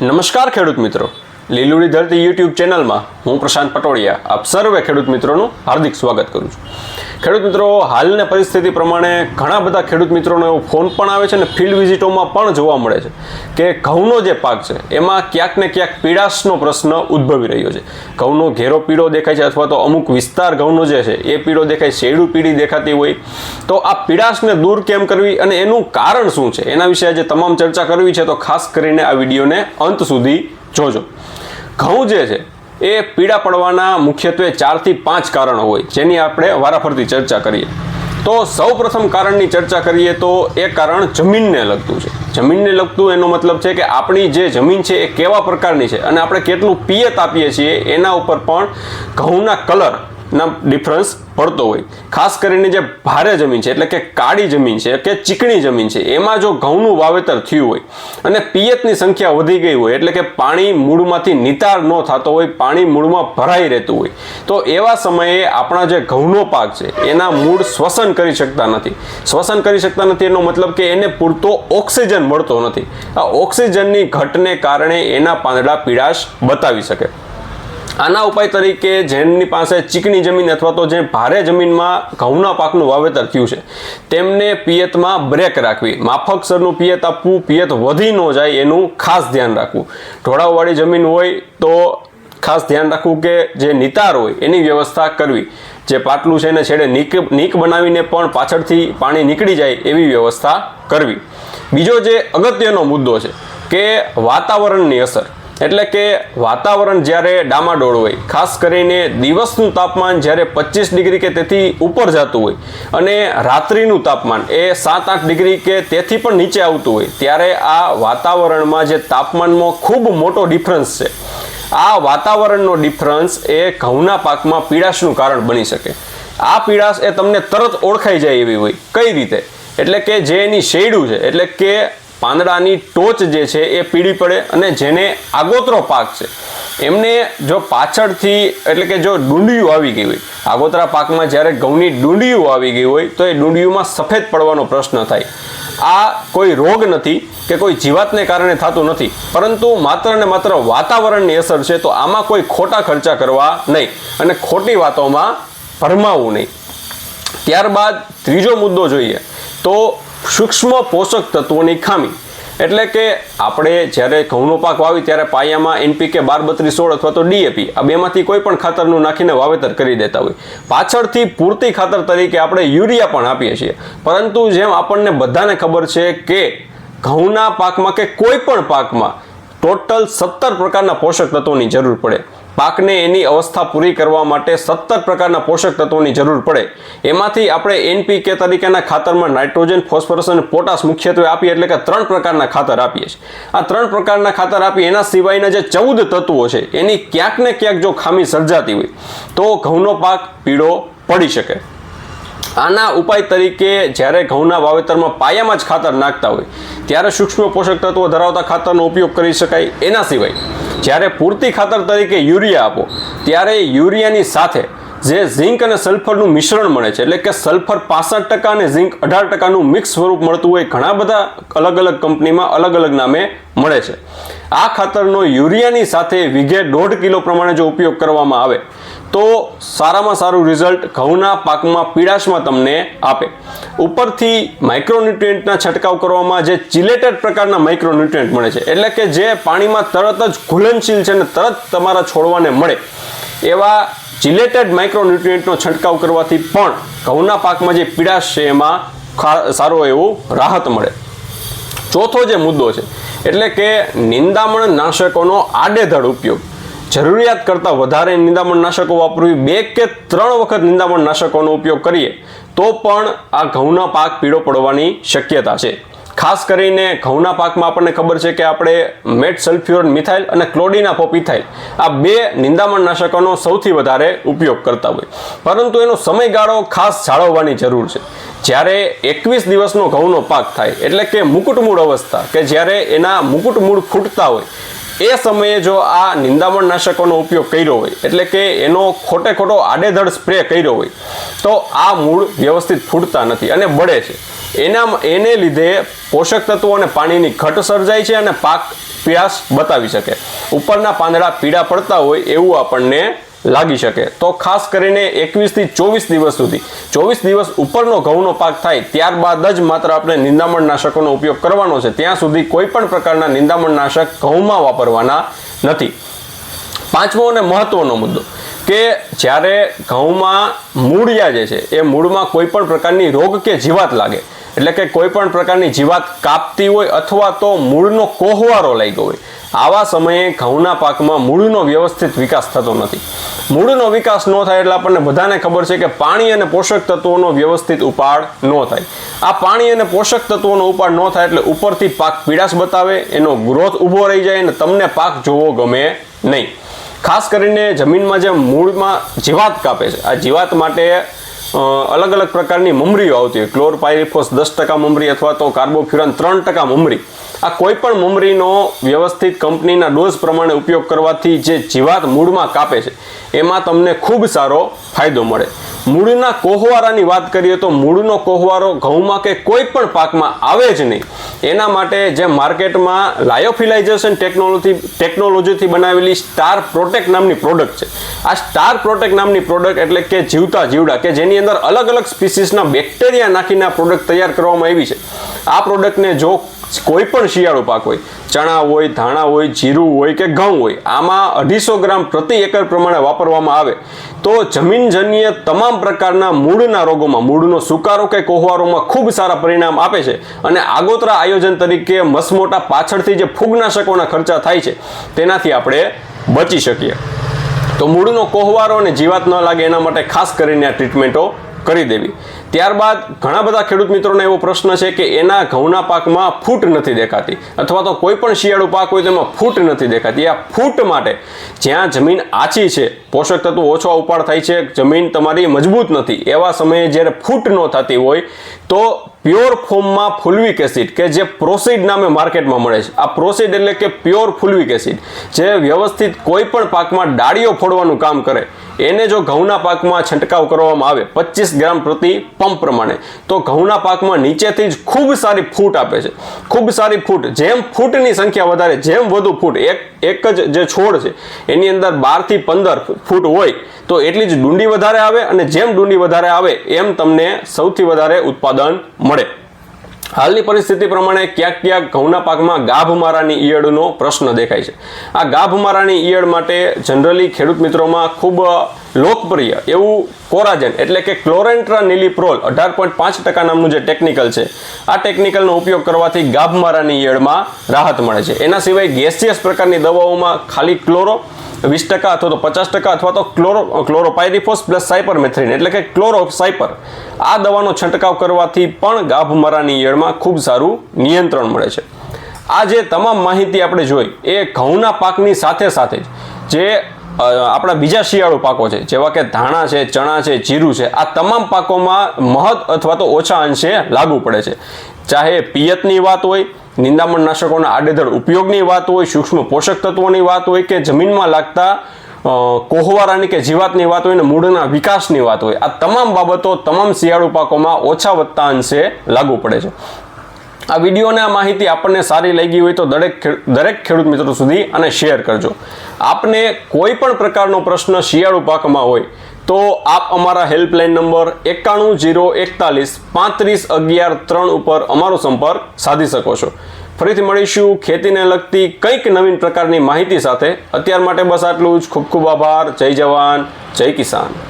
નમસ્કાર ખેડૂત મિત્રો. લીલુડી ધરતી યુટ્યુબ ચેનલમાં હું પ્રશાંત પટોડિયા આપ સર્વે ખેડૂત મિત્રોનું હાર્દિક સ્વાગત કરું છું. ખેડૂત મિત્રો, હાલની પરિસ્થિતિ પ્રમાણે ઘણા બધા ખેડૂત મિત્રોનો એવો ફોન પણ આવે છે અને ફિલ્ડ વિઝિટોમાં પણ જોવા મળે છે કે ઘઉંનો જે પાક છે, એમાં ક્યાંક ને ક્યાંક પીડાશનો પ્રશ્ન ઉદ્ભવી રહ્યો છે. ઘઉંનો ઘેરો પીળો દેખાય છે અથવા તો અમુક વિસ્તાર ઘઉંનો જે છે, એ પીળો દેખાય શેડું પીળી દેખાતી હોય. તો આ પીડાશને દૂર કેમ કરવી અને એનું કારણ શું છે? એના વિશે આજે તમામ ચર્ચા કરવી છે, તો ખાસ કરીને આ વિડીયોને અંત સુધી જોજો. ઘઉં જે છે એ પીડા પડવાના મુખ્યત્વે ચારથી પાંચ કારણો હોય, જેની આપણે વારાફરતી ચર્ચા કરીએ. તો સૌ પ્રથમ કારણની ચર્ચા કરીએ તો એ કારણ જમીનને લગતું છે. જમીનને લગતું એનો મતલબ છે કે આપણી જે જમીન છે એ કેવા પ્રકારની છે અને આપણે કેટલું પિયત આપીએ છીએ એના ઉપર પણ ઘઉંના કલર ના ડિફરન્સ પડતો હોય. ખાસ કરીને જે ભારે જમીન છે, એટલે કે કાળી જમીન છે, કે ચીકણી જમીન છે, એમાં જો ઘઉંનું વાવેતર થયું હોય અને પિયતની સંખ્યા વધી ગઈ હોય, એટલે કે પાણી મૂળમાંથી નિતાર ન થતો હોય, પાણી મૂળમાં ભરાઈ રહેતું હોય, તો એવા સમયે આપણા જે ઘઉંનો પાક છે, એના મૂળ શ્વસન કરી શકતા નથી. શ્વસન કરી શકતા નથી એનો મતલબ કે એને પૂરતો ઓક્સિજન મળતો નથી. આ ઓક્સિજનની ઘટને કારણે એના પાંદડા પીળાશ બતાવી શકે. આના ઉપાય તરીકે જેમની પાસે ચીકણી જમીન અથવા તો જે ભારે જમીનમાં ઘઉંના પાકનું વાવેતર થયું છે, તેમને પિયતમાં બ્રેક રાખવી. માફક સરનું પિયત આપવું, પિયત વધી ન જાય એનું ખાસ ધ્યાન રાખવું. ઢોળાવવાળી જમીન હોય તો ખાસ ધ્યાન રાખવું કે જે નિતાર હોય એની વ્યવસ્થા કરવી. જે પાટલું છે એને છેડે નીક નીક બનાવીને પણ પાછળથી પાણી નીકળી જાય એવી વ્યવસ્થા કરવી. બીજો જે અગત્યનો મુદ્દો છે કે વાતાવરણની અસર. એટલે કે વાતાવરણ જ્યારે ડામાડોળ હોય, ખાસ કરીને દિવસનું તાપમાન જ્યારે પચીસ ડિગ્રી કે તેથી ઉપર જતું હોય અને રાત્રિનું તાપમાન એ સાત આઠ ડિગ્રી કે તેથી પણ નીચે આવતું હોય, ત્યારે આ વાતાવરણમાં જે તાપમાનમાં ખૂબ મોટો ડિફરન્સ છે. આ વાતાવરણનો ડિફરન્સ એ ઘઉંના પાકમાં પીડાશનું કારણ બની શકે. આ પીડાશ એ તમને તરત ઓળખાઈ જાય એવી હોય, કઈ રીતે? એટલે કે જે એની શેડું છે, એટલે કે પાંદડાની ટોચ જે છે એ પીળી પડે અને જેને આગોતરો પાક છે. એમને જો પાછળથી એટલે કે જો ડુંડિયું આવી ગઈ હોય, આગોતરા પાકમાં જ્યારે ઘઉંની ડુંડિયું આવી ગઈ હોય, તો એ ડુંડિયુંમાં સફેદ પડવાનો પ્રશ્ન થાય. આ કોઈ રોગ નથી કે કોઈ જીવાતને કારણે થતું નથી, પરંતુ માત્ર ને માત્ર વાતાવરણની અસર છે તો આમાં કોઈ ખોટા ખર્ચા કરવા નહીં અને ખોટી વાતોમાં ભરમાવું નહીં. ત્યારબાદ ત્રીજો મુદ્દો જોઈએ તો સૂક્ષ્મ પોષક તત્વોની ખામી. એટલે કે આપણે જ્યારે ઘઉંનો પાક વાવી ત્યારે પાયામાં એનપીકે બાર બત્રીસ સોળ અથવા તો ડીએપી, આ બેમાંથી કોઈ પણ ખાતરનું નાખીને વાવેતર કરી દેતા હોય. પાછળથી પૂરતી ખાતર તરીકે આપણે યુરિયા પણ આપીએ છીએ. પરંતુ જેમ આપણને બધાને ખબર છે કે ઘઉંના પાકમાં કે કોઈ પણ પાકમાં ટોટલ સત્તર પ્રકારના પોષક તત્વોની જરૂર પડે. પાકને એની અવસ્થા પૂરી કરવા માટે સત્તર પ્રકારના પોષક તત્વોની જરૂર પડે. એમાંથી આપણે એનપીકે તરીકેના ખાતરમાં નાઇટ્રોજન, ફોસ્ફરસ અને પોટાશ મુખ્યત્વે આપીએ એટલે કે ત્રણ પ્રકારના ખાતર આપીએ છીએ. આ ત્રણ પ્રકારના ખાતર આપી એના સિવાયના જે ચૌદ તત્વો છે, એની ક્યાંક ને ક્યાંક જો ખામી સર્જાતી હોય, તો ઘઉંનો પાક પીળો પડી શકે. આના ઉપાય તરીકે જ્યારે ઘઉંના વાવેતરમાં પાયામાં જ ખાતર નાખતા હોય, ત્યારે સૂક્ષ્મ પોષક તત્વો ધરાવતા ખાતરનો ઉપયોગ કરી શકાય એના સિવાય. જ્યારે પૂરતી ખાતર તરીકે યુરિયા આપો ત્યારે યુરિયાની સાથે જે ઝિંક અને સલ્ફરનું મિશ્રણ મળે છે. એટલે કે સલ્ફર પાસઠ ટકા અને ઝિંક અઢાર ટકાનું મિક્સ સ્વરૂપ મળતું હોય ઘણા બધા અલગ અલગ કંપનીમાં અલગ અલગ નામે મળે છે. આ ખાતરનો યુરિયાની સાથે વીઘે દોઢ કિલો પ્રમાણે જો ઉપયોગ કરવામાં આવે, તો સારામાં સારું રિઝલ્ટ ઘઉંના પાકમાં પીડાશમાં તમને આપે. ઉપરથી માઇક્રોન્યુટ્રિયન્ટના છંટકાવ કરવામાં જે ચિલેટેડ પ્રકારના માઇક્રોન્યુટ્રિયન્ટ મળે છે. એટલે કે જે પાણીમાં તરત જ ઘુલનશીલ છે અને તરત તમારા છોડવાને મળે. એવા ચિલેટેડ માઇક્રોન્યુટ્રિયન્ટનો છંટકાવ કરવાથી પણ ઘઉંના પાકમાં જે પીડાશ છે એમાં સારો એવો રાહત મળે. ચોથો જે મુદ્દો છે, એટલે કે નિંદામણ નાશકોનો આડેધડ ઉપયોગ. જરૂરિયાત કરતાં વધારે નિંદામણ નાશકો વાપરવી, બે કે ત્રણ વખત નિંદામણ નાશકોનો ઉપયોગ કરીએ, તો પણ આ ઘઉંના પાક પીળો પડવાની શક્યતા છે. ખાસ કરીને ઘઉંના પાકમાં આપણને ખબર છે કે આપણે મેટ સલ્ફ્યુરન મિથાઇલ અને ક્લોડિના પોપિથાઇલ આ બે નિંદામણ નાશકોનો સૌથી વધારે ઉપયોગ કરતા હોય. પરંતુ એનો સમયગાળો ખાસ જાળવવાની જરૂર છે. જ્યારે એકવીસ દિવસનો ઘઉંનો પાક થાય, એટલે કે મુકુટમૂળ અવસ્થા, કે જ્યારે એના મુકુટમૂળ ફૂટતા હોય, એ સમયે જો આ નિંદામણ નાશકોનો ઉપયોગ કર્યો હોય, એટલે કે એનો ખોટે ખોટો આડેધડ સ્પ્રે કર્યો હોય, તો આ મૂળ વ્યવસ્થિત ફૂટતા નથી અને બળે છે. એના એને લીધે પોષક તત્વો અને પાણીની ઘટ સર્જાય છે અને પાક પીળાશ બતાવી શકે. ઉપરના પાંદડા પીળા પડતા હોય એવું આપણને લાગી શકે. તો ખાસ કરીને એકવીસથી ચોવીસ દિવસ સુધી. ચોવીસ દિવસ ઉપરનો ઘઉંનો પાક થાય ત્યારબાદ જ માત્ર આપણે નિંદામણ નાશકોનો ઉપયોગ કરવાનો છે. ત્યાં સુધી કોઈ પણ પ્રકારના નિંદામણ નાશક ઘઉંમાં વાપરવાના નથી. પાંચમો અને મહત્વનો મુદ્દો કે જ્યારે ઘઉંમાં મૂળિયા જે છે, એ મૂળમાં કોઈ પણ પ્રકારની રોગ કે જીવાત લાગે એટલે કે કોઈ પણ પ્રકારની જીવાત કાપતી હોય અથવા તો મૂળનો કોહવારો લાગ્યો હોય, આવા સમયે ઘઉંના પાકમાં મૂળનો વ્યવસ્થિત વિકાસ થતો નથી. મૂળનો વિકાસ ન થાય એટલે આપણને બધાને ખબર છે કે પાણી અને પોષક તત્વોનો વ્યવસ્થિત ઉપાડ ન થાય. આ પાણી અને પોષક તત્વોનો ઉપાડ ન થાય એટલે ઉપરથી પાક પીડાશ બતાવે, એનો ગ્રોથ ઊભો રહી જાય અને તમને પાક જોવો ગમે નહીં. ખાસ કરીને જમીનમાં જે મૂળમાં જીવાત કાપે છે, આ જીવાત માટે અલગ અલગ પ્રકારની મમરીઓ આવતી હોય. ક્લોરપાયરિફોસ દસ ટકા મમરી અથવા તો કાર્બોફ્યુરન ત્રણ ટકા મમરી. આ કોઈ પણ મમરીનો વ્યવસ્થિત કંપનીના ડોઝ પ્રમાણે ઉપયોગ કરવાથી જે જીવાત મૂળમાં કાપે છે, એમાં તમને ખૂબ સારો ફાયદો મળે. મૂળના કોહવારાની વાત કરીએ તો મૂળનો કોહવારો ઘઉંમાં કે કોઈ પણ પાકમાં આવે જ નહીં. એના માટે જે માર્કેટમાં લાયોફિલાઇઝેશન ટેકનોલોજી, ટેકનોલોજીથી બનાવેલી સ્ટાર પ્રોટેક્ટ નામની પ્રોડક્ટ છે. આ સ્ટાર પ્રોટેક્ટ નામની પ્રોડક્ટ એટલે કે જીવતા જીવડા, કે જેની અંદર અલગ અલગ સ્પીસીસના બેક્ટેરિયા નાખીને આ પ્રોડક્ટ તૈયાર કરવામાં આવી છે. આ પ્રોડક્ટને જો કોઈ પણ શિયાળો પાક હોય, ચણા હોય, ધાણા હોય, જીરું હોય કે ઘઉં હોય, આમાં અઢીસો ગ્રામ પ્રતિ એકર પ્રમાણે વાપરવામાં આવે, તો જમીનજન્ય તમામ પ્રકારના મૂળના રોગોમાં, મૂળનો સુકારો કે કોહવારોમાં ખૂબ સારા પરિણામ આપે છે. અને આગોતરા આયોજન તરીકે મસમોટા પાછળથી જે ફૂગનાશકોના ખર્ચા થાય છે, તેનાથી આપણે બચી શકીએ. તો મૂળનો કોહવારો અને જીવાત ન લાગે એના માટે ખાસ કરીને આ ટ્રીટમેન્ટો કરી દેવી. ત્યારબાદ ઘણા બધા ખેડૂત મિત્રોને એવો પ્રશ્ન છે કે એના ઘઉંના પાકમાં ફૂટ નથી દેખાતી અથવા તો કોઈ પણ શિયાળુ પાક હોય તેમાં ફૂટ નથી દેખાતી. આ ફૂટ માટે જ્યાં જમીન આછી છે, પોષક તત્વો ઓછો ઉપાડ થાય છે, જમીન તમારી મજબૂત નથી, એવા સમયે જ્યારે ફૂટ ન થતી હોય તો પ્યોર ફોર્મમાં ફુલવિક એસિડ કે જે પ્રોસીડ નામે માર્કેટમાં મળે છે. આ પ્રોસીડ એટલે કે પ્યોર ફુલવિક એસિડ, જે વ્યવસ્થિત કોઈ પણ પાકમાં ડાળીઓ ફોડવાનું કામ કરે. એને જો ઘઉંના પાકમાં છંટકાવ કરવામાં આવે, પચીસ ગ્રામ પ્રતિ પંપ પ્રમાણે, તો ઘઉંના પાકમાં નીચેથી જ ખૂબ સારી ફૂટ આપે છે. ખૂબ સારી ફૂટ. જેમ ફૂટની સંખ્યા વધારે, જેમ વધુ ફૂટ, એક એક જ જે છોડ છે, એની અંદર બારથી પંદર ફૂટ હોય, તો એટલી જ ડુંડી વધારે આવે અને જેમ ડુંડી વધારે આવે, એમ તમને સૌથી વધારે ઉત્પાદન મળે. હાલની પરિસ્થિતિ પ્રમાણે ક્યાંક ક્યાંક ઘઉંના પાકમાં ગાભ મારાની ઈયળનો પ્રશ્ન દેખાય છે. આ ગાભમારાની ઈયળ માટે જનરલી ખેડૂત મિત્રોમાં ખૂબ લોકપ્રિય એવું કોરાજન એટલે કે ક્લોરેન્ટ્રા નિલીપ્રોલ અઢાર પોઈન્ટ પાંચ ટકા નામનું જે ટેકનિકલ છે, આ ટેકનિકલનો ઉપયોગ કરવાથી ગાભ મારાની ઈયળમાં રાહત મળે છે. એના સિવાય ગેસિયસ પ્રકારની દવાઓમાં ખાલી ક્લોરો વીસ ટકા અથવા તો પચાસ ટકા અથવા તો ક્લોરો, ક્લોરોપાયરીફોસ પ્લસ સાયપરમેથ્રિન. એટલે કે ક્લોરો સાયપર આ દવાનો છંટકાવ કરવાથી પણ ગાભમરાની ઈયળમાં ખૂબ સારું નિયંત્રણ મળે છે. આ જે તમામ માહિતી આપણે જોઈ, એ ઘઉંના પાકની સાથે સાથે જ, જે આપણા બીજા શિયાળુ પાકો છે, જેવા કે ધાણા છે, ચણા છે, જીરું છે, આ તમામ પાકોમાં મહદ અથવા તો ઓછા અંશે લાગુ પડે છે. ચાહે પિયતની વાત હોય નિંદામણ નાશકોના આડેધડ ઉપયોગની વાત હોય, સૂક્ષ્મ પોષક તત્વોની વાત હોય કે જમીનમાં લાગતા કોહવારાની કે જીવાતની વાત હોય ને મૂળના વિકાસની વાત હોય, આ તમામ બાબતો તમામ શિયાળુ પાકોમાં ઓછા વત્તા અંશે લાગુ પડે છે. આ વિડીયોને આ માહિતી આપણને સારી લાગી હોય તો દરેક દરેક ખેડૂત મિત્રો સુધી અને શેર કરજો. આપને કોઈ પણ પ્રકારનો પ્રશ્ન શિયાળુ પાકમાં હોય તો આપ અમારા હેલ્પલાઇન નંબર એકાણું જીરો એકતાલીસ પાંત્રીસ અગિયાર ત્રણ ઉપર અમારો સંપર્ક સાધી શકો છો. ફરીથી મળીશું ખેતીને લગતી કંઈક નવીન પ્રકારની માહિતી સાથે. અત્યાર માટે બસ આટલું જ. ખૂબ ખૂબ આભાર. જય જવાન. જય કિસાન.